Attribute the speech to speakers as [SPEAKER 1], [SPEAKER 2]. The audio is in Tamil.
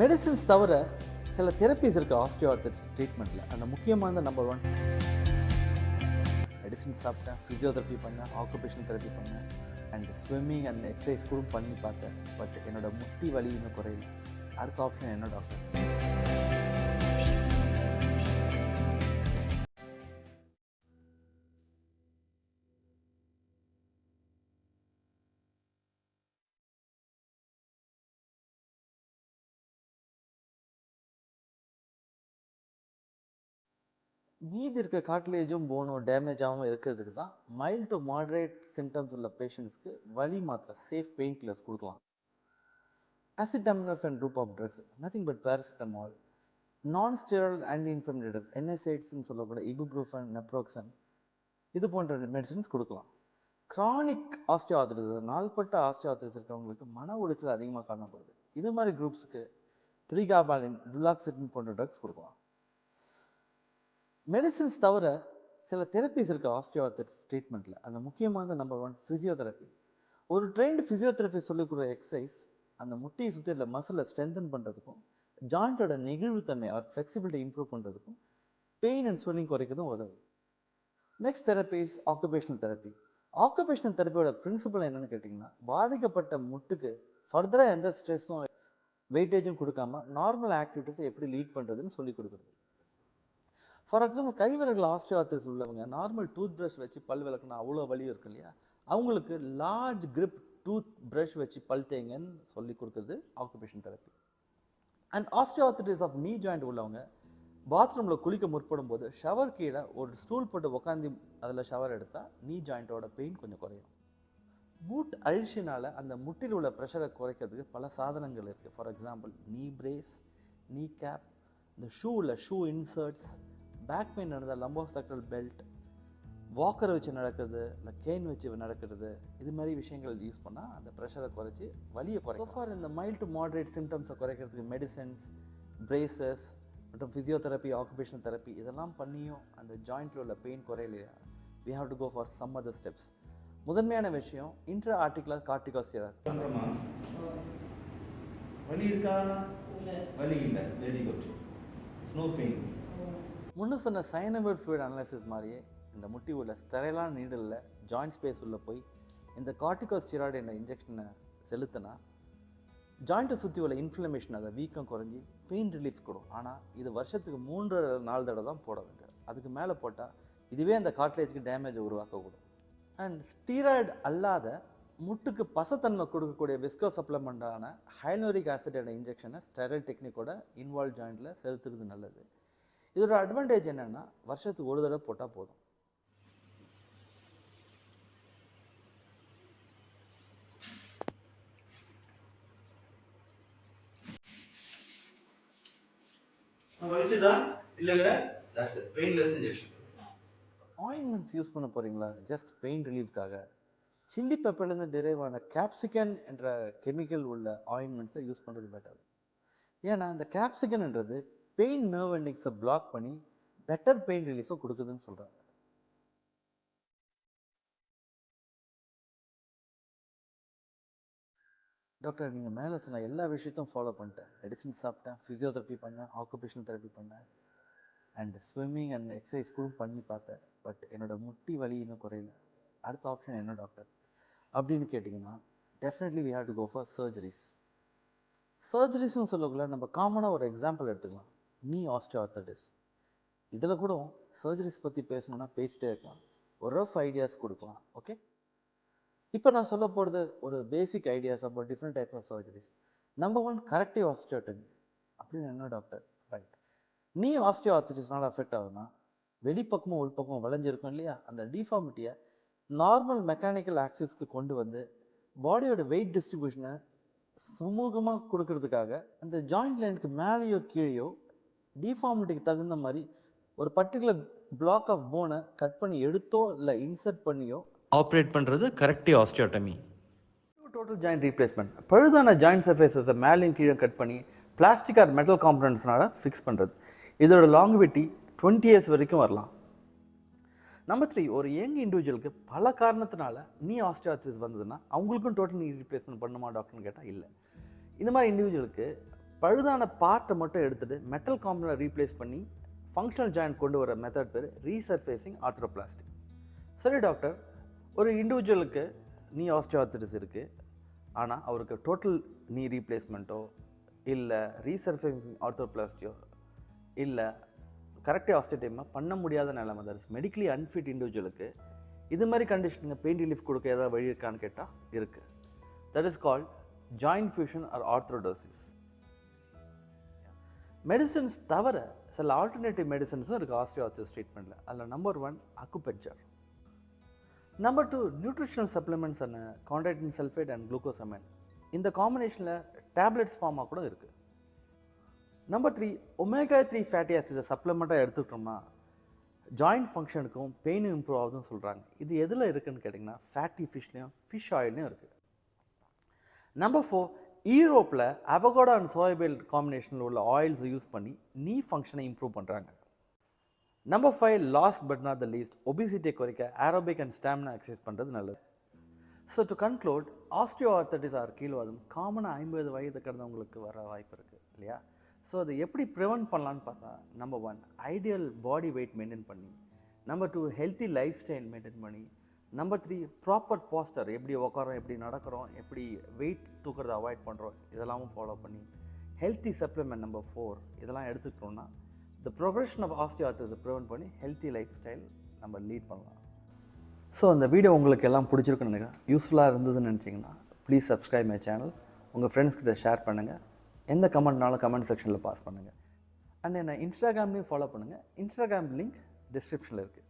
[SPEAKER 1] மெடிசின்ஸ் தவிர சில தெரப்பிஸ் இருக்குது ஆஸ்டியோஆர்த்திக்ஸ் ட்ரீட்மெண்ட்டில் அந்த முக்கியமான நம்பர் ஒன் மெடிசின் சாப்பிட்டேன் ஃபிசியோதெரப்பி பண்ணேன் ஆக்குபேஷனல் தெரப்பி பண்ணேன் அண்ட் ஸ்விம்மிங் அண்ட் எக்ஸசைஸ் கூட பண்ணி பார்த்தேன். பட் என்னோடய முட்டி வலி இன்னும் குறையல. அடுத்த ஆப்ஷன் என்ன டாக்டர் மீதி இருக்க காட்லேஜும் போனோ டேமேஜ் ஆகாமல் இருக்கிறதுக்கு தான் மைல்ட் டு மாடரேட் சிம்டம்ஸ் உள்ள பேஷண்ட்ஸ்க்கு வலி மாத்திரை சேஃப் பெயின் கில்லர்ஸ் கொடுக்கலாம். Acetaminophen group of drugs nothing but paracetamol non steroid anti inflammatory என்எஸ்ஐட்ஸ்னு சொல்லக்கூடிய இபுப்ரூஃபன் நெப்ரோக்சன் இது போன்ற மெடிசன்ஸ் கொடுக்கலாம். கிரானிக் ஆஸ்டியோஆர்த்திஸ் நாள்பட்ட ஆஸ்டியோஆர்த்திஸ் இருக்கிறவங்களுக்கு மன உளைச்சல் அதிகமாக காணப்படுது. இது மாதிரி குரூப்ஸுக்கு ப்ரீகாபாலின் டுலாக்சிட்டின் போன்ற ட்ரக்ஸ் கொடுக்கலாம். மெடிசின்ஸ் தவிர சில தெரப்பிஸ் இருக்குது ஆஸ்டியோஆர்த்திஸ் ட்ரீட்மெண்ட்டில் அந்த முக்கியமான நம்பர் ஒன் ஃபிசியோதெரப்பி ஒரு ட்ரெயின்டு ஃபிசியோதெரப்பி சொல்லிக்கூடிய எக்ஸசைஸ் அந்த முட்டியை சுற்றி இல்லை மசிலை ஸ்ட்ரென்தன் பண்ணுறதுக்கும் ஜாயிண்டோட நெகிழ்வுத்தன்மை ஆர் ஃப்ளெக்சிபிலிட்டி இம்ப்ரூவ் பண்ணுறதுக்கும் பெயின் அண்ட் ஸ்வெல்லிங் குறைக்கிறதும் உதவும். Next therapies occupational therapy occupational தெரப்பியோட principle என்னென்னு கேட்டிங்கன்னா பாதிக்கப்பட்ட முட்டுக்கு ஃபர்தராக எந்த ஸ்ட்ரெஸ்ஸும் வெயிட்டேஜும் கொடுக்காம நார்மல் ஆக்டிவிட்டிஸை எப்படி லீட் பண்ணுறதுன்னு சொல்லி கொடுக்குறது. ஃபார் எக்ஸாம்பிள் கைவிரல் ஆஸ்டியோஆர்த்திஸ் உள்ளவங்க நார்மல் டூத் ப்ரஷ் வச்சு பல் விளக்குனா அவ்வளோ வலி இருக்கு இல்லையா? அவங்களுக்கு லார்ஜ் கிரிப் டூத் ப்ரஷ் வச்சு பல் தேங்கன்னு சொல்லி கொடுக்குறது occupation therapy and osteoarthritis of knee joint உள்ளவங்க பாத்ரூமில் குளிக்க முற்படும் போது ஷவர் கீழே ஒரு ஸ்டூல் போட்டு உட்காந்து அதில் ஷவர் எடுத்தால் நீ ஜாயிண்ட்டோட பெயின் கொஞ்சம் குறையும். பூட் அழிச்சினால அந்த முட்டில் உள்ள ப்ரெஷரை குறைக்கிறதுக்கு பல சாதனங்கள் இருக்குது for example knee brace knee cap இந்த ஷூவில் ஷூ இன்சர்ட்ஸ் பேக் பெயின் நடந்தால் லம்போ சக்கரல் பெல்ட் வாக்கரை வச்சு நடக்கிறது இல்லை கேன் வச்சு நடக்கிறது இது மாதிரி விஷயங்கள் யூஸ் பண்ணால் அந்த ப்ரெஷரை குறைச்சி வலியை குறைக்கும். ஃபார் இந்த மைல்ட் டு மாடரேட் சிம்டம்ஸை குறைக்கிறதுக்கு மெடிசன்ஸ் பிரேசஸ் மற்றும் ஃபிசியோதெரப்பி ஆக்குபேஷனல் தெரப்பி இதெல்லாம் பண்ணியும் அந்த ஜாயிண்ட்டில் உள்ள pain குறையலையா? We have to go for some other steps முதன்மையான விஷயம் இன்ட்ரா ஆர்டிகுலர் கார்டிகாஸ்டியர்
[SPEAKER 2] வலி இருக்கா? வலி இல்லை. வெரி குட் ஸ்னோ பெயின்
[SPEAKER 1] முன்ன சொன்ன சைனபர் ஃப்ளூயிட் அனாலிசிஸ் மாதிரியே இந்த முட்டி உள்ள ஸ்டெரைலான நீடலில் ஜாயிண்ட் ஸ்பேஸ் உள்ளே போய் இந்த கார்டிகோஸ்டிராய்டு என்ற இன்ஜெக்ஷனை செலுத்தினா ஜாயிண்ட்டை சுற்றி உள்ள இன்ஃப்ளமேஷன் அதை வீக்கம் குறைஞ்சி பெயின் ரிலீஃப் கொடுக்கும். ஆனால் இது வருஷத்துக்கு மூன்று நாலு தடவை தான் போட வேண்டும் அதுக்கு மேலே போட்டால் இதுவே அந்த கார்ட்லேஜுக்கு டேமேஜை உருவாக்கக்கூடும். அண்ட் ஸ்டீராய்டு அல்லாத முட்டுக்கு பசத்தன்மை கொடுக்கக்கூடிய விஸ்கோ சப்ளமெண்ட்டான ஹைலோரிக் ஆசிட் என்ற இன்ஜெக்ஷனை ஸ்டெரைல் டெக்னிக்கோட இன்வால்வ் ஜாயிண்டில் செலுத்துறது நல்லது. இதோட அட்வான்டேஜ் என்னென்னா வருஷத்துக்கு ஒரு தடவை போட்டால் போதும். ஆயின்மெண்ட்ஸ் யூஸ் பண்ண போகிறீங்களா ஜஸ்ட் பெயின் ரிலீஃப்காக சில்லி பெப்பர்லேருந்து டிரைவ் ஆன கேப்சிகன் என்ற கெமிக்கல் உள்ள ஆயின்மெண்ட்ஸை யூஸ் பண்ணுறது பெட்டர் ஏன்னா இந்த கேப்சிகன்ன்றது பெயின் நர்வ் எண்டிங்ஸை பிளாக் பண்ணி பெட்டர் பெயின் ரிலீஃபை கொடுக்குதுன்னு சொல்கிறாங்க டாக்டர் நீங்கள் மேலே சொன்ன எல்லா விஷயத்தையும் ஃபாலோ பண்ணிட்டேன். மெடிசின் சாப்பிட்டேன் ஃபிசியோதெரப்பி பண்ணேன் ஆக்குபேஷனல் தெரப்பி பண்ணேன் அண்ட் ஸ்விம்மிங் அண்ட் எக்ஸசைஸ் கூட பண்ணி பார்த்தேன். பட் என்னோடய முட்டி வலி இன்னும் குறையல. அடுத்த ஆப்ஷன் என்ன டாக்டர் அப்படின்னு கேட்டிங்கன்னா definitely we have to go for surgeries சர்ஜரிஸ்னு சொல்லக்குள்ள நம்ம காமனாக ஒரு எக்ஸாம்பிள் எடுத்துக்கலாம். நீ ஆஸ்டியோஆர்த்தடிஸ் இதில் கூட சர்ஜரிஸ் பற்றி பேசணும்னா பேசிட்டே இருக்கலாம். ஒரு ரஃப் ஐடியாஸ் கொடுக்கலாம் ஓகே இப்போ நான் சொல்ல போகிறது ஒரு பேசிக் ஐடியாஸ் அப்போ different type of surgeries number one corrective osteotomy அப்படின்னு என்ன டாக்டர் ரைட் நீ ஆஸ்டியோ ஆர்த்திட்டிஸ்னால அஃபெக்ட் ஆகுதுன்னா வெளிப்பக்கமும் உள்பக்கமும் வளைஞ்சிருக்கும் இல்லையா? அந்த டிஃபார்மிட்டியை நார்மல் மெக்கானிக்கல் ஆக்சிஸ்க்கு கொண்டு வந்து பாடியோட வெயிட் டிஸ்ட்ரிபியூஷனை சுமூகமாக கொடுக்கறதுக்காக அந்த ஜாயிண்ட் லைனுக்கு மேலேயோ கீழேயோ டிஃபார்மிட்டிக்கு தகுந்த மாதிரி ஒரு பர்டிகுலர் பிளாக் ஆஃப் போனை கட் பண்ணி எடுத்தோ இல்லை இன்சர்ட் பண்ணியோ
[SPEAKER 2] ஆப்ரேட் பண்ணுறது corrective osteotomy
[SPEAKER 1] total joint replacement பழுதான joint சர்ஃபேசஸை மேலேயும் கீழே கட் பண்ணி பிளாஸ்டிக் ஆர் மெட்டல் காம்பனன்ட்ஸ்னால ஃபிக்ஸ் பண்ணுறது இதோட லாங்குவிட்டி டுவெண்ட்டி இயர்ஸ் வரைக்கும் வரலாம். நம்பர் த்ரீ ஒரு யங் இண்டிவிஜுவலுக்கு பல காரணத்தினால நீ ஆஸ்டியாத்திஸ் வந்ததுன்னா அவங்களுக்கும் டோட்டல் நீ ரீப்ளேஸ்மெண்ட் பண்ணுமா டாக்டர்னு கேட்டால் இல்லை. இந்த மாதிரி இண்டிவிஜுவலுக்கு பழுதான பார்ட்டை மட்டும் எடுத்துகிட்டு மெட்டல் காம்பனை ரீப்ளேஸ் பண்ணி ஃபங்க்ஷனல் ஜாயின் கொண்டு வர மெத்தட் பேர் ரீசர்ஃபேஸிங் ஆர்த்ரோப்ளாஸ்டிக் சரி டாக்டர் ஒரு இண்டிவிஜுவலுக்கு நீ ஆஸ்டியோஆர்த்திட்டிஸ் இருக்குது ஆனால் அவருக்கு டோட்டல் நீ ரீப்ளேஸ்மெண்ட்டோ இல்லை ரீசர்ஃபேஸிங் ஆர்த்தோபிளாஸ்டியோ இல்லை கரெக்டாக ஆஸ்டியோடைமாக பண்ண முடியாத நிலைமை. தட் மெடிக்கலி அன்ஃபிட் இண்டிவிஜுவலுக்கு இது மாதிரி கண்டிஷனுங்க பெயின் ரிலீஃப் கொடுக்க ஏதாவது வழி இருக்கான்னு கேட்டால் இருக்குது that is called joint fusion or arthrodesis medicines தவிர சில ஆல்டர்னேட்டிவ் மெடிசன்ஸும் இருக்குது ஆஸ்டியோஆர்த்திஸ் ட்ரீட்மெண்ட்டில் அதில் number one acupressure number two nutritional supplements and chondroitin sulphate and glucosamine இந்த காம்பினேஷனில் டேப்லெட்ஸ் ஃபார்மாக கூட இருக்குது number three omega three fatty ஆசிடை சப்ளிமெண்ட்டாக எடுத்துக்கிட்டோம்னா ஜாயிண்ட் ஃபங்க்ஷனுக்கும் பெயினும் இம்ப்ரூவ் ஆகுதுன்னு சொல்கிறாங்க இது எதில் இருக்குன்னு கேட்டிங்கன்னா ஃபேட்டி ஃபிஷ்லேயும் ஃபிஷ் ஆயிலையும் இருக்குது நம்பர் ஃபோர் ஈரோப்பில் அவகோடா அண்ட் சோயாபீல் காம்பினேஷனில் உள்ள ஆயில்ஸ் யூஸ் பண்ணி நீ ஃபங்க்ஷனை இம்ப்ரூவ் பண்ணுறாங்க number five last but not the least ஒபிசிட்டியை குறைக்க ஆரோபிக் அண்ட் ஸ்டாமினா எக்ஸசைஸ் பண்ணுறது நல்லது. So to conclude osteoarthritis or கீழ்வாதம் காமனாக ஐம்பது வயது கடந்தவங்களுக்கு வர வாய்ப்பு இருக்குது இல்லையா? ஸோ அதை எப்படி ப்ரிவெண்ட் பண்ணலான்னு பார்த்தா number one ideal body weight maintain பண்ணி number two healthy lifestyle maintain பண்ணி நம்பர் த்ரீ ப்ராப்பர் போஸ்டர் எப்படி உட்காரோம் எப்படி நடக்கிறோம் எப்படி வெயிட் தூக்குறதை அவாய்ட் பண்ணுறோம் இதெல்லாமும் ஃபாலோ பண்ணி. ஹெல்த்தி சப்ளிமெண்ட் நம்பர் ஃபோர் இதெல்லாம் எடுத்துக்கிட்டோம்னா த ப்ரொக்ரெஷன் ஆஃப் ஆஸ்டியாத்திரத்தை ப்ரிவெண்ட் பண்ணி ஹெல்த்தி லைஃப் ஸ்டைல் நம்ம லீட் பண்ணலாம். ஸோ அந்த வீடியோ உங்களுக்கு எல்லாம் பிடிச்சிருக்குன்னு நினைக்கிறேன். யூஸ்ஃபுல்லாக இருந்ததுன்னு நினச்சிங்கன்னா ப்ளீஸ் சப்ஸ்கிரைப் மை சேனல் உங்கள் ஃப்ரெண்ட்ஸ்கிட்ட ஷேர் பண்ணுங்கள் எந்த கமெண்ட்னாலும் கமெண்ட் செக்ஷனில் பாஸ் பண்ணுங்கள் அண்ட் என்னை இன்ஸ்டாகிராம்லேயும் ஃபாலோ பண்ணுங்கள் இன்ஸ்டாகிராம் லிங்க் டிஸ்கிரிப்ஷனில் இருக்குது